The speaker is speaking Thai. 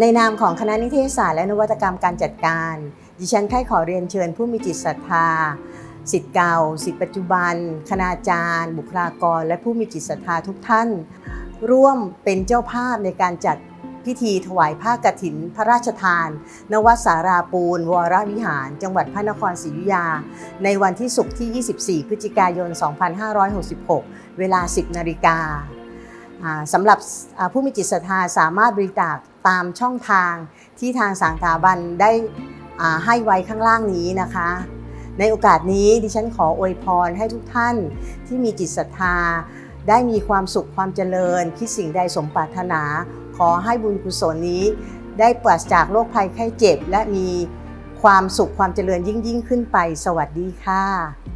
ในนามของคณะนิเทศศาสตร์และนวัตกรรมการจัดการ ดิฉันใคร่ขอเรียนเชิญผู้มีจิตศรัทธาสิทธิ์เก่าสิทธิ์ปัจจุบัน คณาจารย์ บุคลากร และผู้มีจิตศรัทธาทุกท่าน ร่วมเป็นเจ้าภาพในการจัดพิธีถวายผ้ากฐิน พระราชทาน นวสาราปูน วรวิหาร จังหวัดพระนครศรีอยุธยา ในวันที่ศุกร์ที่ 24 พฤศจิกายน 2566 เวลา 10 นาฬิกา สำหรับผู้มีจิตศรัทธาสามารถบริจาคตามช่องทางที่ทางสางสถาบันได้ให้ไว้ข้างล่างนี้นะคะ ในโอกาสนี้ดิฉันขออวยพรให้ทุกท่านที่มีจิตศรัทธา ได้มีความสุขความเจริญ คิดสิ่งใดสมปรารถนา ขอให้บุญกุศลนี้ ได้ปราศจากโรคภัยไข้เจ็บ และมีความสุขความเจริญยิ่งยิ่งขึ้นไป สวัสดีค่ะ